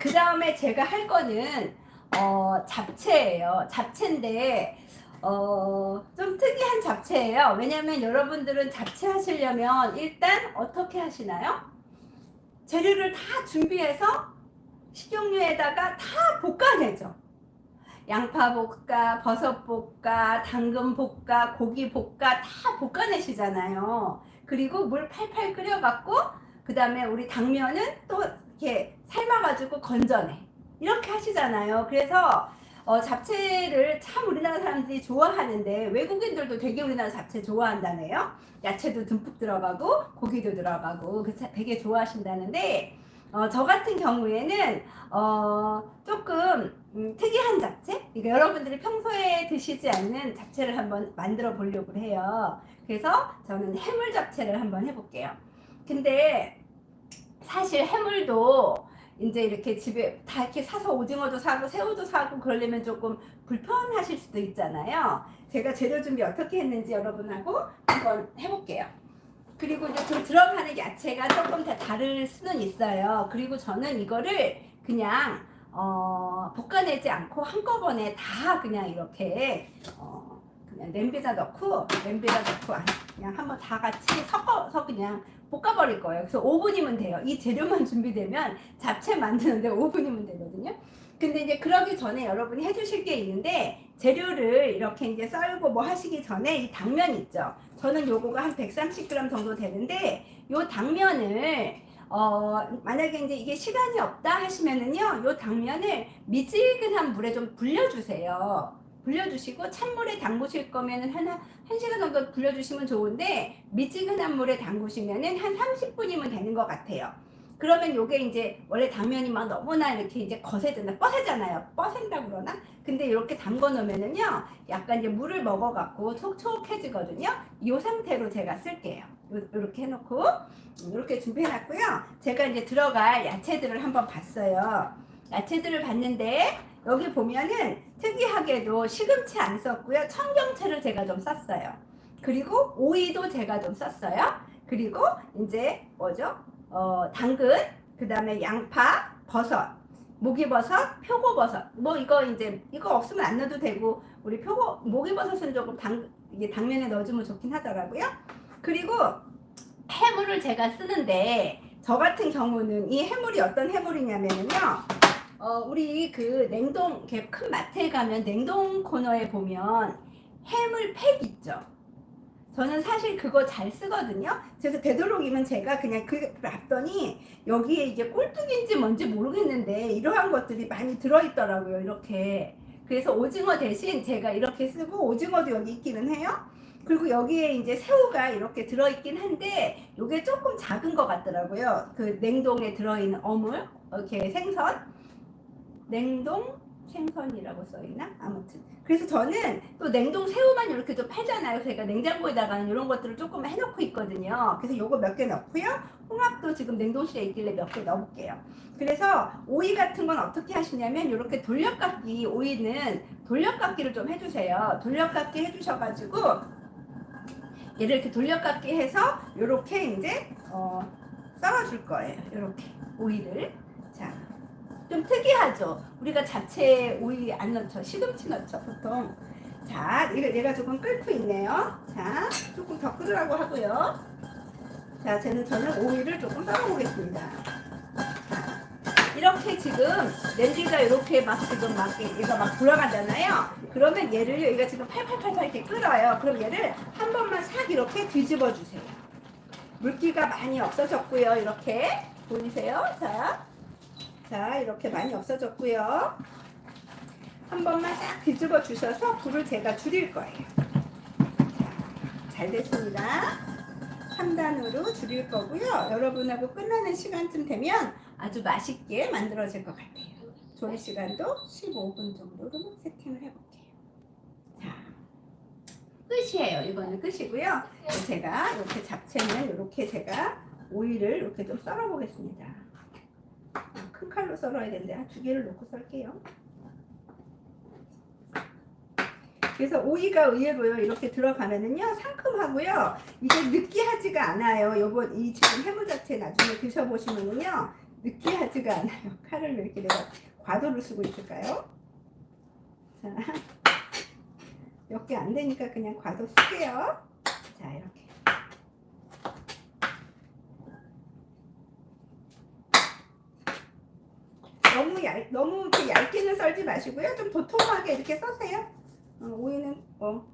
그 다음에 제가 할 거는 어, 잡채예요. 잡채인데 어, 좀 특이한 잡채예요. 왜냐면 여러분들은 잡채 하시려면 일단 어떻게 하시나요? 재료를 다 준비해서 식용유에다가 다 볶아내죠. 양파 볶아, 버섯 볶아, 당근 볶아, 고기 볶아 다 볶아내시잖아요. 그리고 물 팔팔 끓여갖고 그 다음에 우리 당면은 또 이렇게 삶아가지고 건져내. 이렇게 하시잖아요. 그래서 어, 잡채를 참 우리나라 사람들이 좋아하는데 외국인들도 되게 우리나라 잡채 좋아한다네요. 야채도 듬뿍 들어가고 고기도 들어가고 그 차- 되게 좋아하신다는데 어, 저 같은 경우에는 어, 조금 음, 특이한 잡채? 그러니까 여러분들이 평소에 드시지 않는 잡채를 한번 만들어 보려고 해요. 그래서 저는 해물 잡채를 한번 해볼게요. 근데 사실 해물도 이제 이렇게 집에 다 이렇게 사서 오징어도 사고 새우도 사고 그러려면 조금 불편하실 수도 있잖아요. 제가 재료 준비 어떻게 했는지 여러분하고 한번 해볼게요. 그리고 이제 그 들어가는 야채가 조금 다 다를 수는 있어요. 그리고 저는 이거를 그냥 어, 볶아내지 않고 한꺼번에 다 그냥 이렇게 어, 그냥 냄비에다 넣고 냄비에다 넣고 안- 그냥 한번 다 같이 섞어서 그냥 볶아버릴 거예요. 그래서 5분이면 돼요. 이 재료만 준비되면 잡채 만드는데 5분이면 되거든요. 근데 이제 그러기 전에 여러분이 해주실 게 있는데 재료를 이렇게 이제 썰고 뭐 하시기 전에 이 당면 있죠. 저는 요거가 한 130g 정도 되는데 요 당면을 어 만약에 이제 이게 시간이 없다 하시면은요 요 당면을 미지근한 물에 좀 불려주세요. 불려주시고 찬물에 담그실 거면은 한, 한 시간 정도 불려주시면 좋은데 미지근한 물에 담그시면은 한 30분이면 되는 것 같아요. 그러면 요게 이제 원래 당면이 막 너무나 이렇게 이제 거세잖아 뻐세잖아요. 뻐센다 그러나? 근데 이렇게 담궈 놓으면은요 약간 이제 물을 먹어 갖고 촉촉해지거든요. 이 상태로 제가 쓸게요. 이렇게 해놓고 이렇게 준비해 놨고요. 제가 이제 들어갈 야채들을 한번 봤어요. 야채들을 봤는데 여기 보면은 특이하게도 시금치 안 썼고요 청경채를 제가 좀 썼어요 그리고 오이도 제가 좀 썼어요 그리고 이제 뭐죠 어, 당근, 그 다음에 양파, 버섯, 목이버섯, 표고버섯. 뭐 이거 이제 이거 없으면 안 넣어도 되고 우리 표고 목이버섯은 조금 당 이게 당면에 넣어주면 좋긴 하더라고요. 그리고 해물을 제가 쓰는데 저 같은 경우는 이 해물이 어떤 해물이냐면요. 어, 우리 그 냉동 큰 마트에 가면 냉동 코너에 보면 해물 팩 있죠. 저는 사실 그거 잘 쓰거든요. 그래서 되도록이면 제가 그냥 그 봤더니 여기에 이게 꼴뚜기인지 뭔지 모르겠는데 이러한 것들이 많이 들어있더라고요. 이렇게. 그래서 오징어 대신 제가 이렇게 쓰고 오징어도 여기 있기는 해요. 그리고 여기에 이제 새우가 이렇게 들어있긴 한데 이게 조금 작은 것 같더라고요. 그 냉동에 들어있는 어물, 이렇게 생선, 냉동 생선이라고 써있나? 아무튼. 그래서 저는 또 냉동 새우만 이렇게 좀 팔잖아요. 제가 냉장고에다가는 이런 것들을 조금 해놓고 있거든요. 그래서 요거 몇 개 넣고요. 홍합도 지금 냉동실에 있길래 몇 개 넣어볼게요. 그래서 오이 같은 건 어떻게 하시냐면 이렇게 돌려깎기 오이는 돌려깎기를 좀 해주세요. 돌려깎기 해주셔가지고 얘를 이렇게 돌려깎기 해서 이렇게 이제 어, 썰어줄 거예요. 이렇게 오이를 자. 좀 특이하죠. 우리가 자체 오이 안 넣죠. 시금치 넣죠. 보통. 자, 얘가 조금 끓고 있네요. 자, 조금 더 끓으라고 하고요. 자, 저는 저는 오이를 조금 썰어보겠습니다. 자, 이렇게 지금 냄비가 이렇게 막 지금 막 얘가 막 돌아가잖아요. 그러면 얘를 얘가 지금 팔팔팔팔 이렇게 끓어요. 그럼 얘를 한 번만 싹 이렇게 뒤집어 주세요. 물기가 많이 없어졌고요. 이렇게 보이세요? 자, 자, 이렇게 많이 없어졌고요. 한 번만 싹 뒤집어 주셔서 불을 제가 줄일 거예요. 자, 잘 됐습니다. 3단으로 줄일 거고요. 여러분하고 끝나는 시간쯤 되면 아주 맛있게 만들어질 것 같아요. 조리 시간도 15분 정도로 세팅을 해볼게요. 자, 끝이에요. 이거는 끝이고요. 제가 이렇게 잡채는 이렇게 제가 오이를 이렇게 좀 썰어 보겠습니다. 큰 칼로 썰어야 되는데 한 두 개를 놓고 썰게요. 그래서 오이가 의외로요 이렇게 들어가면은요 상큼하고요 이게 느끼하지가 않아요. 요번 이 지금 해물 자체 나중에 드셔보시면은요 느끼하지가 않아요. 칼을 왜 이렇게 내가 과도로 쓰고 있을까요? 자, 몇 개 안 되니까 그냥 과도 쓸게요. 자, 이렇게. 너무 얇, 너무 이렇게 얇게는 썰지 마시고요. 좀 도톰하게 이렇게 써세요. 어, 오이는 어,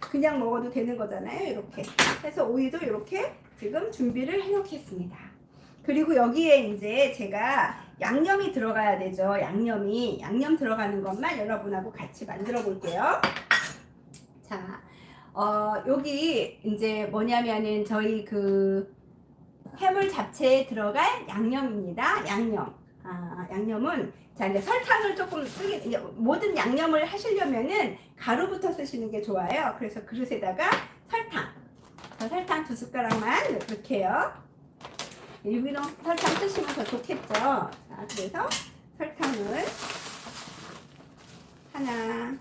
그냥 먹어도 되는 거잖아요. 이렇게. 해서 오이도 이렇게 지금 준비를 해놓겠습니다. 그리고 여기에 이제 제가 양념이 들어가야 되죠. 양념이. 양념 들어가는 것만 여러분하고 같이 만들어 볼게요. 자, 어, 여기 이제 뭐냐면은 저희 그 해물 잡채에 들어갈 양념입니다. 양념. 아, 양념은 자 이제 설탕을 조금 쓰게 이제 모든 양념을 하시려면은 가루부터 쓰시는 게 좋아요. 그래서 그릇에다가 설탕, 저 설탕 두 숟가락만 넣을게요. 유기농 설탕 쓰시면 더 좋겠죠. 자, 그래서 설탕을 하나,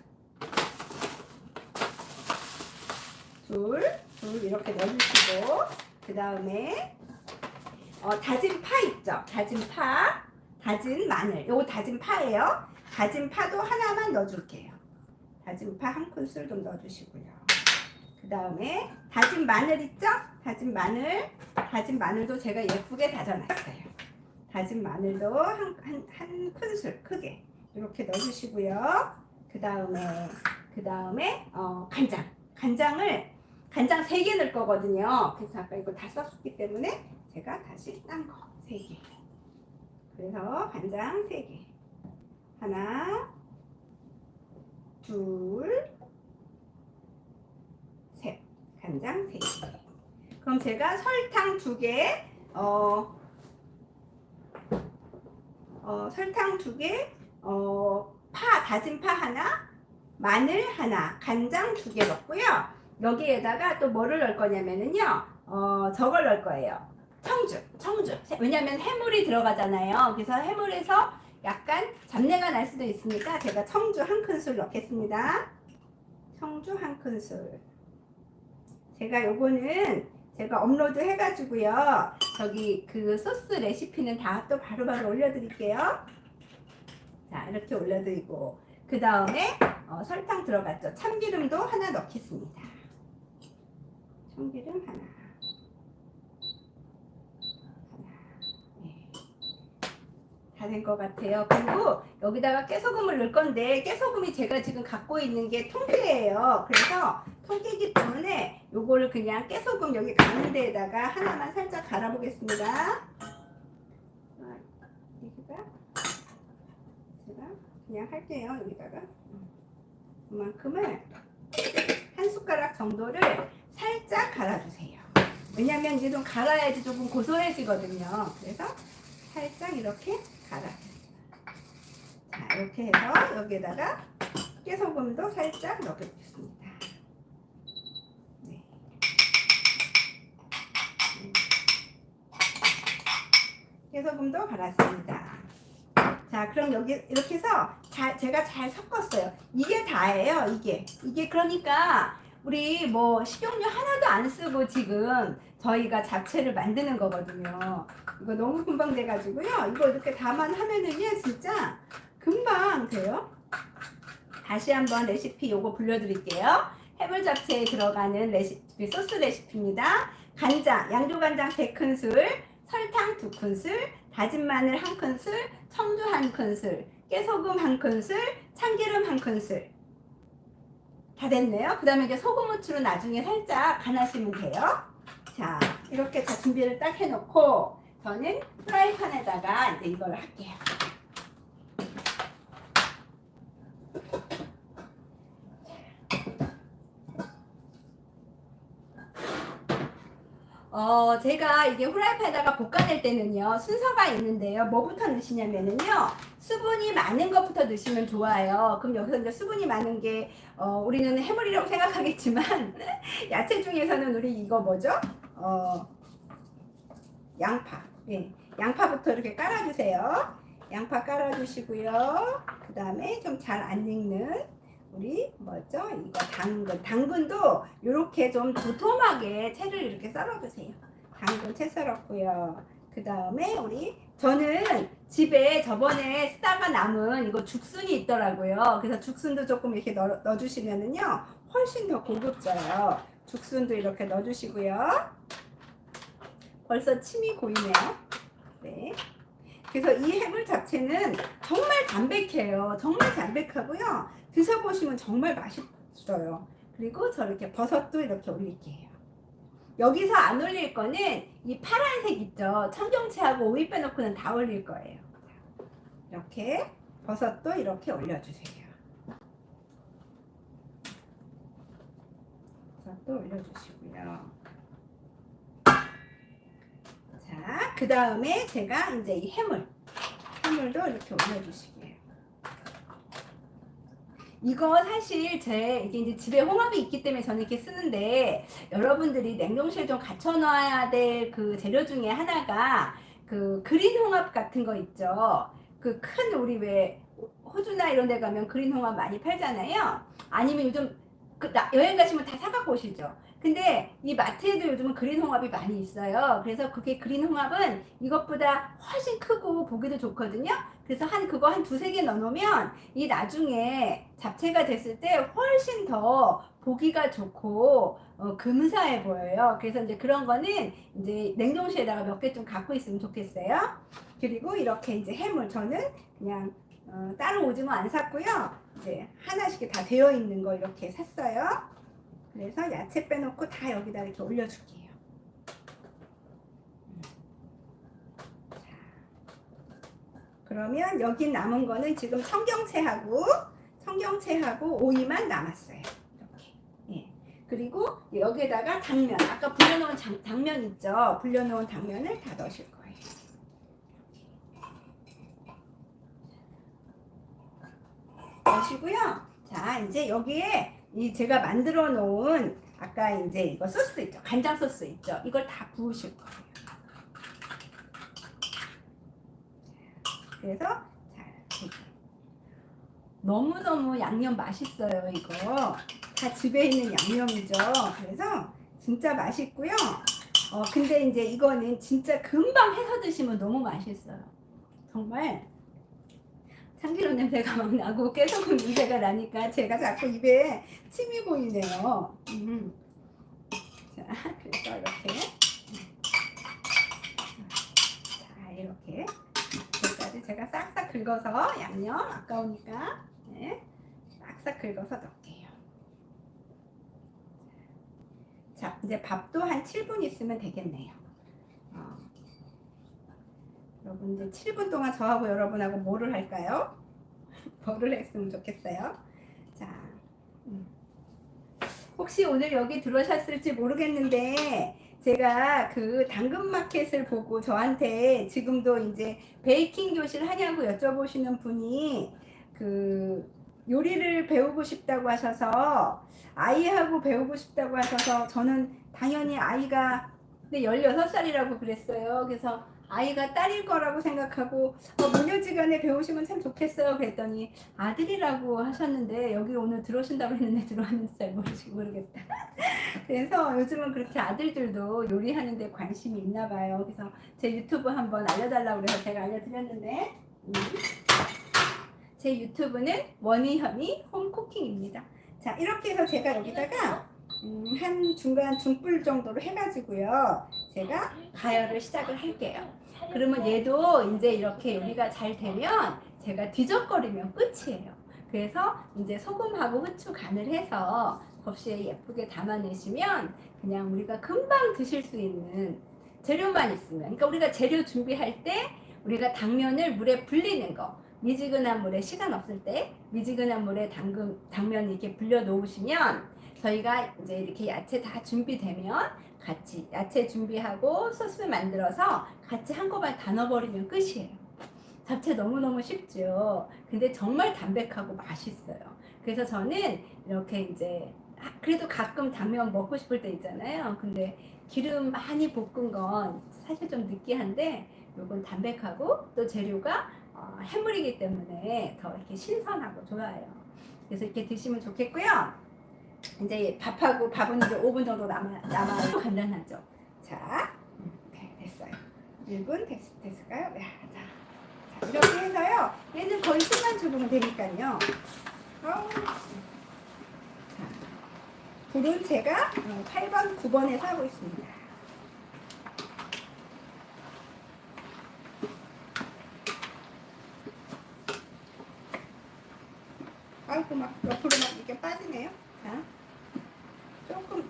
둘, 둘 이렇게 넣어주시고 그 다음에 어, 다진 파 있죠? 다진 파, 다진 마늘. 요거 다진 파예요. 다진 파도 하나만 넣어줄게요. 다진 파 한 큰술 좀 넣어주시고요. 그 다음에 다진 마늘 있죠? 다진 마늘, 다진 마늘도 제가 예쁘게 다져놨어요. 다진 마늘도 한, 한, 한 큰술 크게 이렇게 넣어주시고요. 그 다음에 그 다음에 어, 간장, 간장을 간장 3개 넣을 거거든요. 그래서 아까 이거 다 썼기 때문에 제가 다시 딴 거 3개. 그래서 간장 3개. 하나, 둘, 셋. 간장 3개. 그럼 제가 설탕 2개, 어, 어, 설탕 2개, 어, 파, 다진 파 하나, 마늘 하나, 간장 2개 넣고요. 여기에다가 또 뭐를 넣을 거냐면은요, 어, 저걸 넣을 거예요. 청주, 청주. 왜냐면 해물이 들어가잖아요. 그래서 해물에서 약간 잡내가 날 수도 있으니까 제가 청주 한 큰술 넣겠습니다. 청주 한 큰술. 제가 요거는 제가 업로드 해가지고요. 저기 그 소스 레시피는 다 또 바로바로 올려드릴게요. 자, 이렇게 올려드리고. 그 다음에 어, 설탕 들어갔죠. 참기름도 하나 넣겠습니다. 참기름 하나. 다 된 것 같아요. 그리고 여기다가 깨소금을 넣을 건데 깨소금이 제가 지금 갖고 있는 게 통깨예요. 그래서 통깨기 때문에 요거를 그냥 깨소금 여기 가는 데에다가 하나만 살짝 갈아 보겠습니다. 아, 여기다 제가 그냥 할게요. 여기다가 그만큼을 한 숟가락 정도를 살짝 갈아주세요. 왜냐면 이제 좀 갈아야지 조금 고소해지거든요. 그래서 살짝 이렇게 갈아주세요. 자, 이렇게 해서 여기에다가 깨소금도 살짝 넣어주겠습니다. 네. 깨소금도 갈았습니다. 자, 그럼 여기 이렇게 해서 잘, 제가 잘 섞었어요. 이게 다예요, 이게. 이게 그러니까 우리 뭐 식용유 하나도 안 쓰고 지금 저희가 잡채를 만드는 거거든요. 이거 너무 금방 돼가지고요. 이거 이렇게 다만 하면은요, 진짜 금방 돼요. 다시 한번 레시피 요거 불려드릴게요. 해물 잡채에 들어가는 레시피, 소스 레시피입니다. 간장, 양조간장 3큰술, 설탕 2큰술, 다진 마늘 1큰술, 청주 1큰술, 깨소금 1큰술, 참기름 1큰술. 다 됐네요. 그 다음에 이제 소금 후추로 나중에 살짝 간하시면 돼요. 자, 이렇게 다 준비를 딱 해놓고 저는 프라이팬에다가 이제 이걸 할게요. 어, 제가 이게 후라이팬에다가 볶아낼 때는요, 순서가 있는데요. 뭐부터 넣으시냐면은요, 수분이 많은 것부터 넣으시면 좋아요. 그럼 여기서 이제 수분이 많은 게, 어, 우리는 해물이라고 생각하겠지만, 야채 중에서는 우리 이거 뭐죠? 어, 양파. 예. 양파부터 이렇게 깔아주세요. 양파 깔아주시고요. 그 다음에 좀 잘 안 익는 우리 뭐죠? 이거 당근. 당근도 이렇게 좀 도톰하게 채를 이렇게 썰어주세요. 당근 채 썰었고요. 그 다음에 우리 저는 집에 저번에 쓰다가 남은 이거 죽순이 있더라고요. 그래서 죽순도 조금 이렇게 넣어, 넣어주시면은요, 훨씬 더 고급져요. 죽순도 이렇게 넣어주시고요. 벌써 침이 고이네요. 네. 그래서 이 해물 잡채는 정말 담백해요. 정말 담백하고요. 드셔보시면 정말 맛있어요. 그리고 저렇게 버섯도 이렇게 올릴게요. 여기서 안 올릴 거는 이 파란색 있죠. 청경채하고 오이 빼놓고는 다 올릴 거예요. 이렇게 버섯도 이렇게 올려주세요. 버섯도 올려주시고요. 자, 그 다음에 제가 이제 이 해물, 해물도 이렇게 올려주시고요. 이거 사실 제 이게 이제 집에 홍합이 있기 때문에 저는 이렇게 쓰는데 여러분들이 냉동실 좀 갖춰놔야 될 그 재료 중에 하나가 그 그린 홍합 같은 거 있죠. 그 큰 우리 왜 호주나 이런 데 가면 그린 홍합 많이 팔잖아요. 아니면 요즘 그 나- 여행 가시면 다 사갖고 오시죠. 근데 이 마트에도 요즘은 그린 홍합이 많이 있어요. 그래서 그게 그린 홍합은 이것보다 훨씬 크고 보기도 좋거든요. 그래서 한 그거 한 두세 개 넣어놓으면 이 나중에 잡채가 됐을 때 훨씬 더 보기가 좋고 어, 금사해 보여요. 그래서 이제 그런 거는 이제 냉동실에다가 몇 개 좀 갖고 있으면 좋겠어요. 그리고 이렇게 이제 해물 저는 그냥 어, 따로 오징어 안 샀고요. 이제 하나씩 다 되어 있는 거 이렇게 샀어요. 그래서 야채 빼놓고 다 여기다 이렇게 올려줄게요. 그러면 여기 남은 거는 지금 청경채하고 청경채하고 오이만 남았어요. 이렇게. 예. 그리고 여기에다가 당면, 아까 불려놓은 장- 당면 있죠? 불려놓은 당면을 다 넣으실 거예요. 넣으시고요. 자, 이제 여기에 이 제가 만들어 놓은 아까 이제 이거 소스 있죠? 간장 소스 있죠? 이걸 다 부으실 거예요. 그래서 잘 너무너무 양념 맛있어요 이거 다 집에 있는 양념이죠 그래서 진짜 맛있고요 어 근데 이제 이거는 진짜 금방 해서 드시면 너무 맛있어요 정말 참기름 냄새가 막 나고 깨소금 냄새가 나니까 제가 자꾸 입에 침이 보이네요 음. 자 그래서 이렇게 자 이렇게 여기까지 제가 싹싹 긁어서 양념 아까우니까 네, 싹싹 긁어서 넣을게요. 자, 이제 밥도 한 7분 있으면 되겠네요. 어. 여러분 이제 7분 동안 저하고 여러분하고 뭐를 할까요? 뭐를 했으면 좋겠어요. 자, 음. 혹시 오늘 여기 들어오셨을지 모르겠는데 제가 그 당근마켓을 보고 저한테 지금도 이제 베이킹 교실 하냐고 여쭤보시는 분이 그 요리를 배우고 싶다고 하셔서 아이하고 배우고 싶다고 하셔서 저는 당연히 아이가 근데 16살이라고 그랬어요. 그래서 아이가 딸일 거라고 생각하고 어, 무녀지간에 배우시면 참 좋겠어요. 그랬더니 아들이라고 하셨는데 여기 오늘 들어오신다고 했는데 들어왔는지 잘 모르시 모르겠다. 그래서 요즘은 그렇게 아들들도 요리하는 데 관심이 있나 봐요. 그래서 제 유튜브 한번 알려달라고 그래서 제가 알려드렸는데 음. 제 유튜브는 원희현이 홈쿠킹입니다. 자 이렇게 해서 제가 여기다가 음, 한 중간 중불 정도로 해가지고요. 제가 가열을 시작을 할게요. 그러면 얘도 이제 이렇게 요리가 잘 되면 제가 뒤적거리면 끝이에요. 그래서 이제 소금하고 후추 간을 해서 접시에 예쁘게 담아내시면 그냥 우리가 금방 드실 수 있는 재료만 있으면 그러니까 우리가 재료 준비할 때 우리가 당면을 물에 불리는 거 미지근한 물에 시간 없을 때 미지근한 물에 당근 당면 이렇게 불려 놓으시면 저희가 이제 이렇게 야채 다 준비되면 같이 야채 준비하고 소스 만들어서 같이 한꺼번에 다 넣어버리면 끝이에요. 잡채 너무너무 쉽죠. 근데 정말 담백하고 맛있어요. 그래서 저는 이렇게 이제 아, 그래도 가끔 당면 먹고 싶을 때 있잖아요. 근데 기름 많이 볶은 건 사실 좀 느끼한데 요건 담백하고 또 재료가 어, 해물이기 때문에 더 이렇게 신선하고 좋아요. 그래서 이렇게 드시면 좋겠고요. 이제 밥하고 밥은 이제 5분 정도 남아 남아도 간단하죠. 자, 네, 됐어요. 1분 됐, 됐을까요? 야, 이렇게 해서요. 얘는 거의 10만 주면 되니까요. 아우. 자, 불은 제가 어, 8번, 9번에 사고 있습니다. 아이고 막 옆으로 막 이렇게 빠지네요. 자, 조금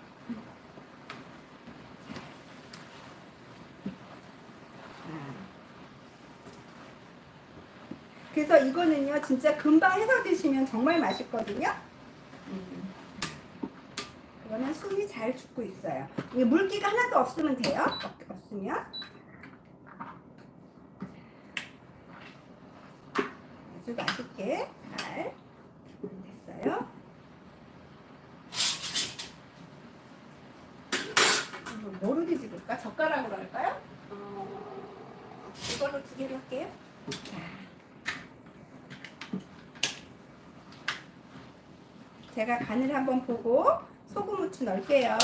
아. 그래서 이거는요 진짜 금방 해서 드시면 정말 맛있거든요. 음. 그거는 숨이 잘 죽고 있어요. 이 물기가 하나도 없으면 돼요. 없- 없으면 아주 맛있게 잘 됐어요. 이거 뭐로 뒤집을까? 젓가락으로 할까요? 어, 이걸로 두 개로 할게요. 자. 제가 간을 한번 보고 소금 후추 넣을게요.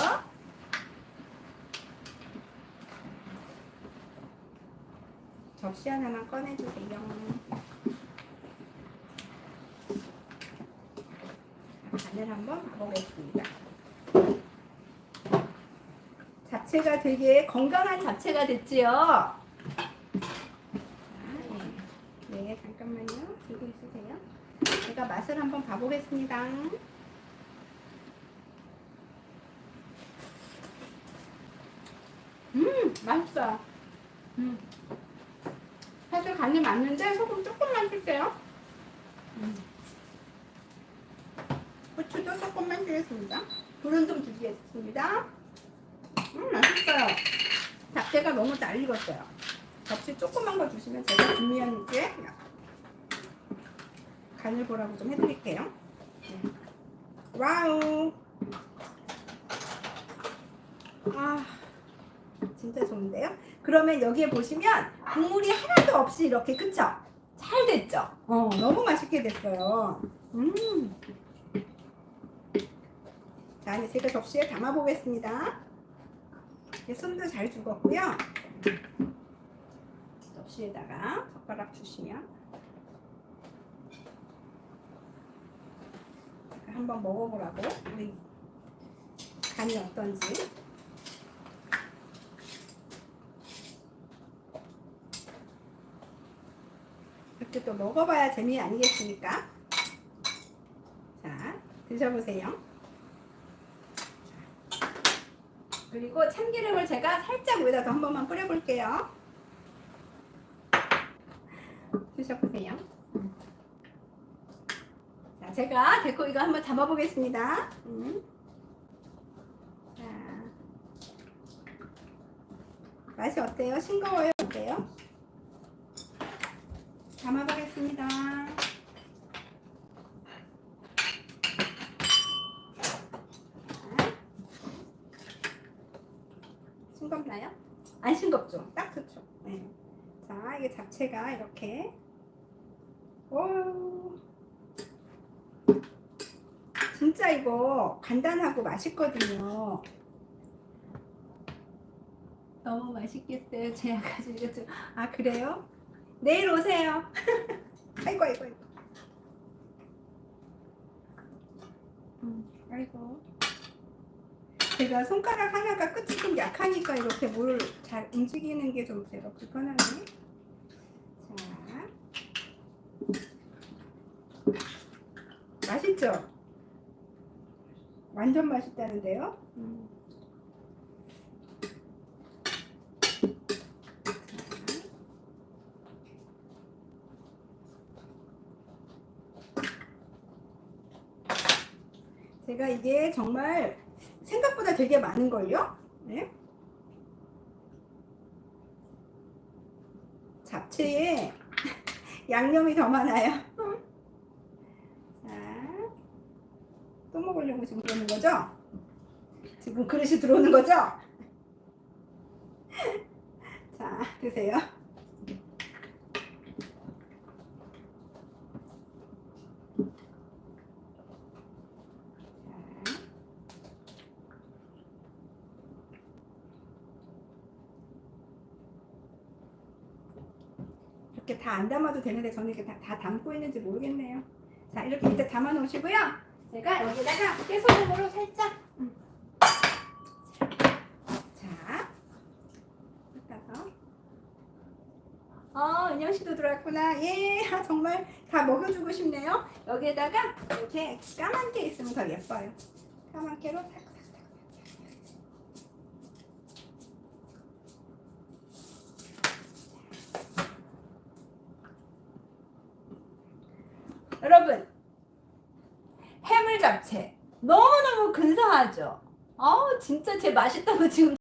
접시 하나만 꺼내주세요. 간을 한번 봐보겠습니다. 잡채가 되게 건강한 잡채가 됐지요. 아, 네. 네, 잠깐만요. 들고 있으세요. 제가 맛을 한번 봐보겠습니다. 음, 맛있어요. 음. 사실 간이 맞는데 소금 조금만 줄게요. 음. 후추도 조금만 주겠습니다. 불은 좀 줄이겠습니다. 음, 맛있어요. 잡채가 너무 잘 익었어요. 접시 조그만 거 주시면 제가 준비한 있게 간을 보라고 좀 해드릴게요. 네. 와우. 아, 진짜 좋은데요? 그러면 여기에 보시면 국물이 하나도 없이 이렇게 그쵸? 잘 됐죠? 어, 너무 맛있게 됐어요. 음. 자, 이제 제가 접시에 담아 보겠습니다. 숨도 잘 죽었고요. 접시에다가 젓가락 주시면 한번 먹어보라고 우리 간이 어떤지 이렇게 또 먹어봐야 재미 아니겠습니까? 자 드셔보세요. 그리고 참기름을 제가 살짝 위에다 한 번만 뿌려볼게요. 드셔보세요. 자, 제가 데코 이거 한번 잡아보겠습니다. 음. 자, 맛이 어때요? 싱거워요? 어때요? 담아보겠습니다. 자. 싱겁나요? 안 싱겁죠? 딱 좋죠. 네. 자, 이게 잡채가 이렇게 오 진짜 이거 간단하고 맛있거든요. 너무 맛있겠어요. 제가 가지고 아 그래요? 내일 오세요. 아이고 아이고 아이고. 음, 아이고. 제가 손가락 하나가 끝이 좀 약하니까 이렇게 물잘 움직이는 게 좀 제가 불편하네. 자. 맛있죠? 완전 맛있다는데요? 음. 제가 이게 정말 생각보다 되게 많은걸요? 네? 잡채에 양념이 더 많아요. 자, 또 먹으려고 지금 그러는 거죠? 지금 그릇이 들어오는 거죠? 자, 드세요. 자. 이렇게 이렇게 다 안 담아도 되는데 저는 이렇게 다, 다 담고 있는지 모르겠네요. 자, 이렇게 밑에 담아 놓으시고요. 제가 여기다가 깨소금으로 살짝 음. 어, 은영 씨도 들어왔구나. 예, 아, 정말 다 먹여주고 싶네요. 여기에다가 이렇게 까만 게 있으면 더 예뻐요. 까만 깨로 싹 여러분, 해물 잡채 너무너무 근사하죠? 어우, 진짜 제 맛있다고 지금